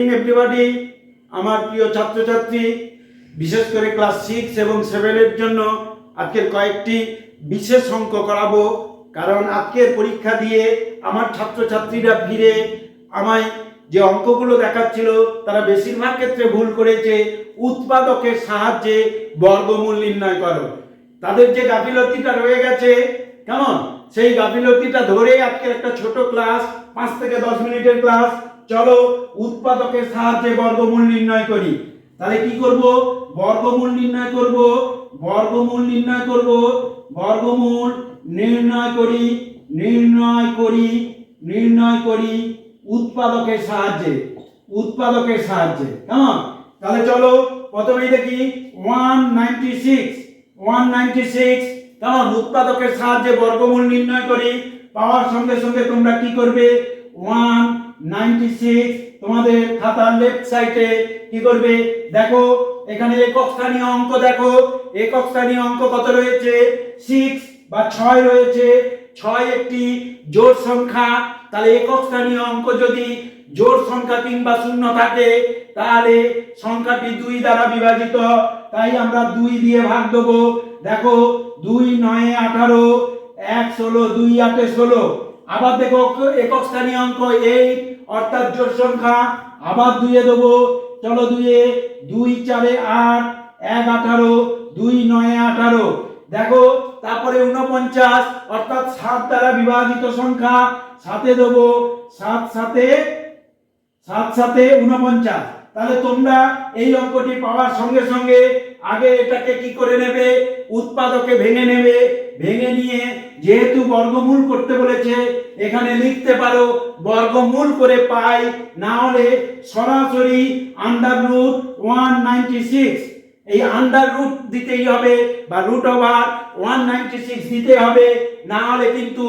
Everybody আমার প্রিয় ছাত্রছাত্রী, বিশেষ করে ক্লাস সিক্স এবং সেভেনের জন্য আজকের কয়েকটি বিশেষ অঙ্ক করাবো। কারণ আজকের পরীক্ষা দিয়ে আমার ছাত্রছাত্রীরা ফিরে আমায় যে অঙ্কগুলো দেখাচ্ছিল, তারা বেশিরভাগ ক্ষেত্রে ভুল করেছে। উৎপাদকের সাহায্যে বর্গমূল নির্ণয় করো। তাদের যে গাফিলতিটা রয়ে গেছে, কেমন? সেই গাফিলতিটা ধরে আজকের একটা ছোট ক্লাস পাঁচ থেকে দশ মিনিটের ক্লাস চলো উৎপাদকের সাহায্যে বর্গমূল নির্ণয় করি। তাহলে কি করব? বর্গমূল নির্ণয় করব, বর্গমূল নির্ণয় করব, বর্গমূল নির্ণয় করি নির্ণয় করি নির্ণয় করি উৎপাদকের সাহায্যে উৎপাদকের সাহায্যে। কেমন? তাহলে চলো প্রথমেই দেখি one ninety six, one ninety six. কেমন? উৎপাদকের সাহায্যে বর্গমূল নির্ণয় করি। পাওয়ার সঙ্গে সঙ্গে তোমরা কি করবে? ওয়ান নাইনটি সিক্স তোমাদের খাতার লেফট সাইডে কি করবে? দেখো, এখানে একক স্থানীয় অঙ্ক দেখো। একক স্থানীয় অঙ্ক কত রয়েছে? সিক্স বা ছয় রয়েছে। ছয় একটি জোড় সংখ্যা। তাহলে একক স্থানীয় অঙ্ক যদি জোড় সংখ্যা কিংবা শূন্য থাকে, তাহলে সংখ্যাটি দুই দ্বারা বিভাজিত। তাই আমরা দুই দিয়ে ভাগ দেবো। দেখো, দুই নয় আঠারো, এক ষোলো, দুই আটে ষোলো। আবার দেখো একক স্থানীয় অঙ্ক এইট অর্থাৎ জোড় সংখ্যা। আবার দুইয়ে দেবো। চলো দুইয়ে। দুই চারে আট, এক আঠারো, দুই নয় আঠারো। দেখো, তারপরে উনপঞ্চাশ অর্থাৎ সাত দ্বারা বিভাজিত সংখ্যা। সাথে দেবো। সাত সাথে সাত সাথে উনপঞ্চাশ তাহলে তোমরা এই অঙ্কটি পাওয়ার সঙ্গে সঙ্গে আগে এটাকে কি করে নেবে? উৎপাদকে ভেঙে নেবে। ভেঙে নিয়ে যেহেতু বর্গমূল করতে বলেছে, এখানে লিখতে পারো, বর্গমূল করে পাই, না হলে সরাসরি under root one ninety six এই আন্ডার রুট দিতেই হবে বা root over one ninety six দিতে হবে। না হলে কিন্তু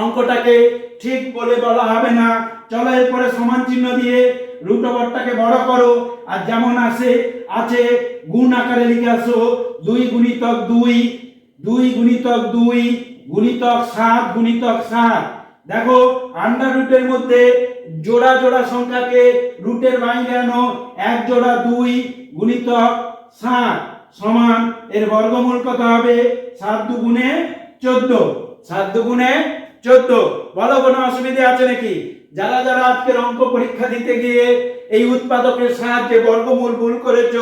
অঙ্কটাকে ঠিক বলে বলা হবে না। চলো এরপরে সমান চিহ্ন দিয়ে রুট ওভারটাকে বড় করো। আর যেমন আছে আছে গুণ আকারে লিখে আসো, দুই গুণিতক দুই দুই গুণিতক দুই, গুণিতক সাত গুণিতক সাত। দেখো আন্ডার রুটের মধ্যে জোড়া জোড়া সংখ্যাকে রুটের বাইরে আনো, এক জোড়া দুই, গুণিতক সাত সমান, এর বর্গমূল কত হবে? সাত দুগুণে চোদ্দ। সাত দুগুণে চোদ্দ। বলো, কোনো অসুবিধা আছে নাকি? যারা যারা আজকের অঙ্ক পরীক্ষা দিতে গিয়ে এই উৎপাদকের সাহায্যে বর্গমূল ভুল করেছ,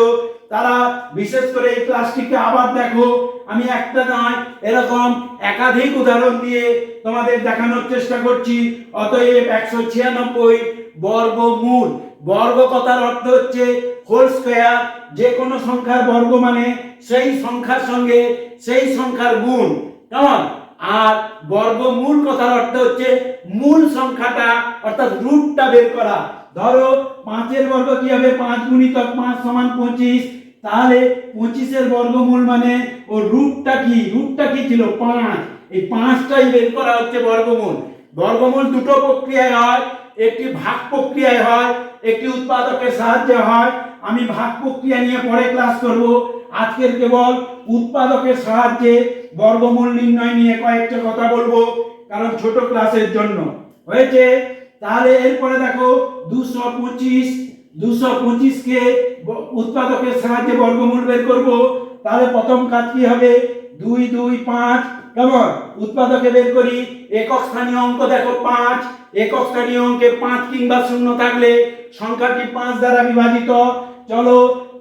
তারা বিশেষ করে এই ক্লাসটিকে আবার দেখো। আমি একটা নয়, এরকম একাধিক উদাহরণ দিয়ে তোমাদের দেখানোর চেষ্টা করছি। অতএব একশো ছিয়ানব্বই বর্গমূল। বর্গ কথার অর্থ হচ্ছে হোল স্কোয়ার যে কোনো সংখ্যার বর্গ মানে সেই সংখ্যার সঙ্গে সেই সংখ্যার গুণ। কেমন আর বর্গমূল কথার অর্থ হচ্ছে মূল সংখ্যাটা, অর্থাৎ রুটটা বের করা। ধরো পাঁচের বর্গ কি হবে? পাঁচ গুণিতক পাঁচ সমান পঁচিশ। তাহলে পঁচিশের বর্গমূল মানে ও রুটটা কি? রুটটা কি ছিল? পাঁচ। এই পাঁচটাই বের করা হচ্ছে বর্গমূল। বর্গমূল দুটো প্রক্রিয়ায় হয়। একটি ভাগ প্রক্রিয়ায় হয়, একটি উৎপাদকের সাহায্যে হয়। আমি ভাগ প্রক্রিয়া নিয়ে পরে ক্লাস করব। আজকের কেবল উৎপাদকের সাহায্যে বর্গমূল নির্ণয় নিয়ে কয়েকটা কথা বলব, কারণ ছোট ক্লাসের জন্য। হয়েছে? তাহলে এরপরে দেখো, দুশো পঁচিশ, দুশো পঁচিশকে উৎপাদকের সাহায্যে বর্গমূল বের করব। তাহলে প্রথম কাজ কি হবে? দুই দুই, পাঁচ, কেমন? উৎপাদকে বের করি। একক স্থানীয় অঙ্ক দেখো, পাঁচ একক স্থানীয় অঙ্কে পাঁচ কিংবা শূন্য থাকলে সংখ্যাটি পাঁচ দ্বারা বিভাজিত। চলো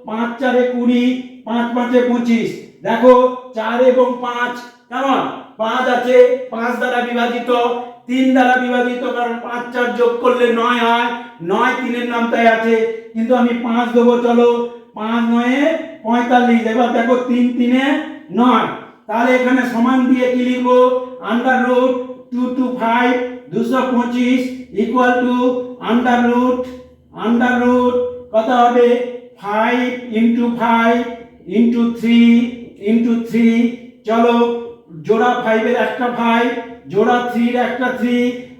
পাঁচ চারে কুড়ি, পাঁচ পাঁচে পঁচিশ। দেখো চার এবং পাঁচ কেমন পাঁচ আছে, পাঁচ দ্বারা বিভাজিত, তিন দ্বারা বিভাজিত, কারণ পাঁচ চার যোগ করলে নয় হয়, নয় তিনের নামটাই আছে। কিন্তু আমি পাঁচ দেবো, চলো পাঁচ নয়ে পঁয়তাল্লিশ, এবার দেখো তিন তিনে নয়। তাহলে এখানে সমান দিয়ে কি লিখব? Under root two two five দুশো পঁচিশ equal to under root under root কত হবে? Five into five into three into three চলো, জোড়া ফাইভের একটা ফাইভ জোড়া থ্রির একটা থ্রি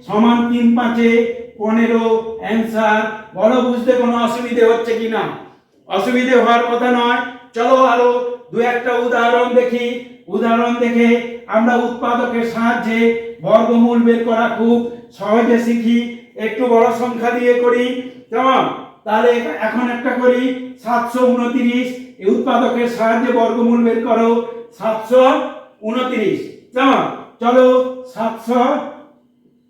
সমান তিন পাঁচে পনেরো। অ্যান্সার বলো, বুঝতে কোনো অসুবিধে হচ্ছে কি না? অসুবিধে হওয়ার কথা নয়। চলো আরও দু একটা উদাহরণ দেখি। উদাহরণ দেখে আমরা উৎপাদকের সাহায্যে বর্গমূল বের করা খুব সহজে শিখি। একটু বড় সংখ্যা দিয়ে করি। কেমন? তাহলে এখন একটা করি, সাতশো উনত্রিশ। এই উৎপাদকের সাহায্যে বর্গমূল বের করো, সাতশো উনত্রিশ। কেমন? চলো, সাতশো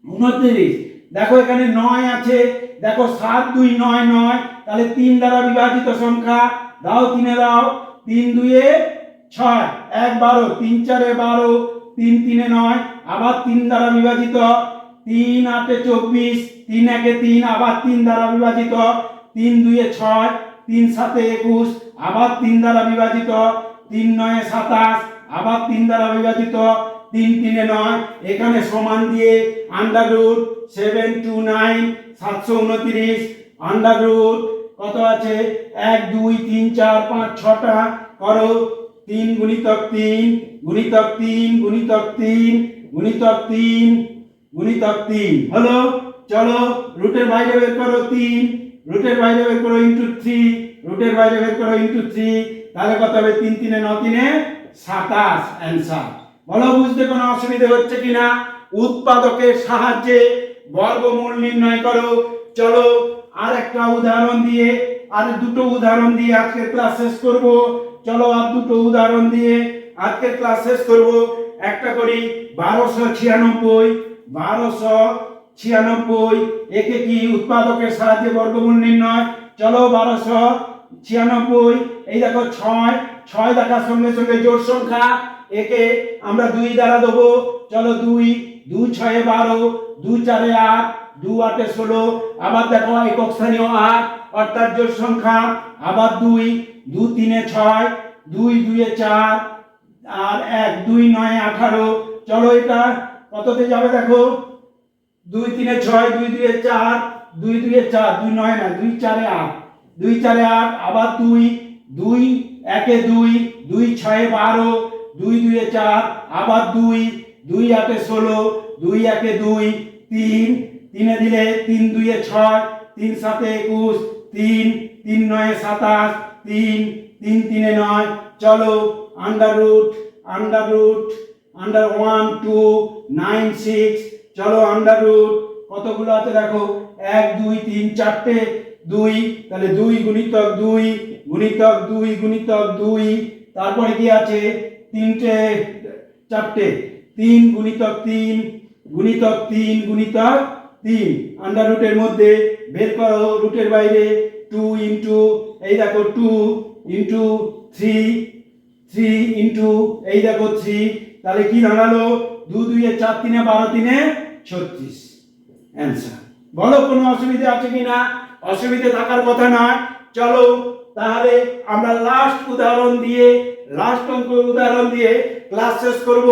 উনত্রিশ। দেখো এখানে নয় আছে। দেখো সাত, দুই, নয় নয়। তাহলে তিন দ্বারা বিভাজিত সংখ্যা। দাও, তিনে দাও। তিন, দুয়ে ছয়। এক, বারো। তিন, চারে বারো। তিন তিনে নয়, আবার তিন দ্বারা বিভাজিত। তিন আটে চব্বিশ, তিন একে তিন, আবার তিন দ্বারা বিভাজিত। তিন দুয়ে ছয়, তিন সাতে একুশ, আবার তিন দ্বারা বিভাজিত। তিন নয়ে সাতাশ, আবার তিন দ্বারা বিভাজিত। তিন তিনে নয়, এখানে সমান দিয়ে under root seven two nine সাতশো উনত্রিশ আন্ডার রুট কত আছে? এক, দুই, তিন, চার, পাঁচ, ছটা, করো। তিন গুণিতক তিন গুণিতক তিন গুণিতক তিন গুণিতক তিন গুণিতক তিন। হলো, চলো, রুটের বাইরে বের করো তিন, রুটের বাইরে বের করো ইন্টু থ্রি রুটের বাইরে বের করো ইন্টু থ্রি তাহলে কত হবে? তিন, তিনে ন, তিনে সাতাশ অ্যান্সার বলো, বুঝতে কোনো অসুবিধা হচ্ছে কিনা? উৎপাদকের সাহায্যে বর্গমূল নির্ণয় করো। চলো আর একটা উদাহরণ দিয়ে আর দুটো উদাহরণ দিয়ে আজকের ক্লাস শেষ করব। চলো আর দুটো উদাহরণ দিয়ে আজকের ক্লাস শেষ করব। একটা করি বারোশো ছিয়ানব্বই বারোশো ছিয়ানব্বই, একে কি উৎপাদকের সাহায্যে বর্গমূল নির্ণয়? চলো বারোশো ছিয়ানব্বই, এই দেখো ছয় ছয় দেখার সঙ্গে সঙ্গে জোড় সংখ্যা, একে আমরা দুই দ্বারা দেবো। চলো দুই দুই ছয়ে বারো, দুই চারে আট দু আটে ষোলো, আবার দেখো একক স্থানীয় আট, অর্থাৎ জোড় সংখ্যা, আবার দুই দু তিনে ছয়, দুই দুয়ে চার, আর এক, দুই নয় আঠারো। চলো এটা, কততে যাবে দেখো? দুই তিনে ছয়, দুই দুয়ে চার, দুই দুয়ে চার, দুই নয় না দুই চারে আট। দুই চারে আট, আবার দুই দুই, একে দুই দুই ছয়ে বারো, দুই দুয়ে চার, আবার দুই দুই আটে ষোলো, দুই একে দুই, তিন। তিনে দিলে তিন দুয়ে ছয়, তিন সাতে একুশ, তিন তিন নয়ে সাতাশ তিন তিন, তিনে নয়। চলো under root under root under one two nine six চলো আন্ডার রুট কতগুলো আছে দেখো? এক, দুই, তিন, চারটে। দুই, তাহলে দুই গুণিতক দুই গুণিতক দুই গুণিতক দুই। তারপরে কি আছে? তিনটে, চারটে। তিন গুণিতক তিন গুণিতক তিন গুণিতক তিন। আন্ডার রুটের মধ্যে বের করো রুটের বাইরে। টু ইন্টু এই দেখো two into three three into এই দেখো থ্রি তাহলে কি দাঁড়াল? দু দুইয়ে চার, তিনে বারো, তিনে ছত্রিশ। অ্যান্সার বলো, কোনো অসুবিধে আছে কি না অসুবিধে থাকার কথা নয়। চলো, তাহলে আমরা লাস্ট উদাহরণ দিয়ে লাস্ট অঙ্ক উদাহরণ দিয়ে ক্লাস শেষ করব।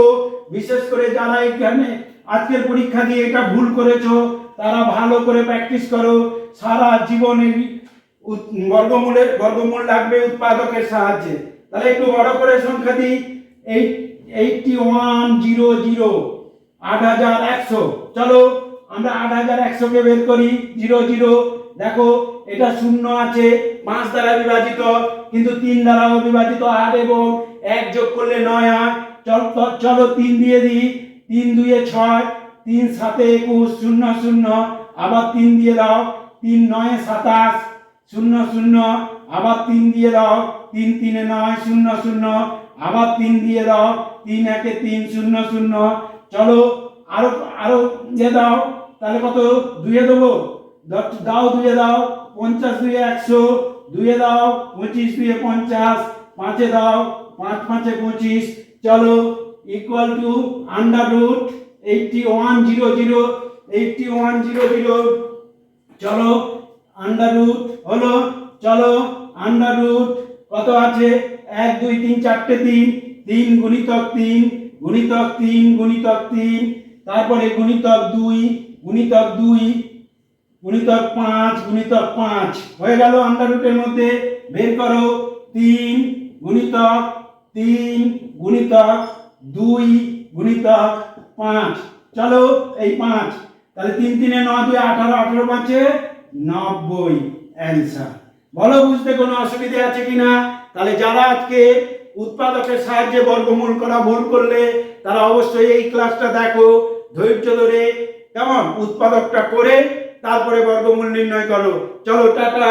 বিশেষ করে যারা এখানে আজকের পরীক্ষা দিয়ে এটা ভুল করেছ, তারা ভালো করে প্র্যাকটিস করো। সারা জীবনে বর্গমূলের বর্গমূল লাগবে উৎপাদকের সাহায্যে। তাহলে একটু বড় করে সংখ্যা দিই। Eight eighty one zero zero আট হাজার একশো। চলো, আমরা আট হাজার একশোকে বের করি। জিরো জিরো দেখো, এটা শূন্য আছে, পাঁচ দ্বারা বিভাজিত, কিন্তু তিন দ্বারাও বিভাজিত আট এবং এক যোগ করলে নয় হয় চল চলো, তিন দিয়ে দিই। তিন দুয়ে ছয়, তিন সাতে একুশ, শূন্য শূন্য। আবার তিন দিয়ে দাও। তিন নয়ে সাতাশ শূন্য শূন্য, আবার তিন দিয়ে দাও, তিন তিনে নয়, শূন্য শূন্য, আবার তিন দিয়ে দাও, তিন একে তিন, শূন্য শূন্য। চলো, আরও আরও দিয়ে দাও, তাহলে কত? দুয়ে দেবো। দাও দুয়ে দাও, পঞ্চাশ দুয়ে একশো দুয়ে দাও, পঁচিশ দুয়ে পঞ্চাশ, পাঁচে দাও, পাঁচ পাঁচে পঁচিশ। চলো equal to under root eighty one zero zero eighty one zero zero চলো আন্ডার রুট হলো, চলো আন্ডার রুট কত আছে? এক, দুই, তিন, চারটে তিন তিন গুণিতক তিন গুণিতক তিন গুণিতক তিন, তারপরে গুণিতক দুই গুণিতক দুই, গুণিতক পাঁচ গুণিতক পাঁচ। হয়ে গেল আন্ডার রুটের মধ্যে, বের করো, তিন, গুণিতক তিন, গুণিতক দুই, গুণিতক পাঁচ। চলো, এই পাঁচ। তাহলে তিন, তিনে নয় দুই আঠারো আঠারো পাঁচে নব্বই। অ্যান্সার। বলো, বুঝতে কোনো অসুবিধা আছে কিনা? তাহলে যারা আজকে উৎপাদকের সাহায্যে বর্গমূল করা ভুল করলে, তারা অবশ্যই এই ক্লাসটা দেখো, ধৈর্য ধরে, কেমন? উৎপাদকটা করে, তারপরে বর্গমূল নির্ণয় করো। চলো, টাটা।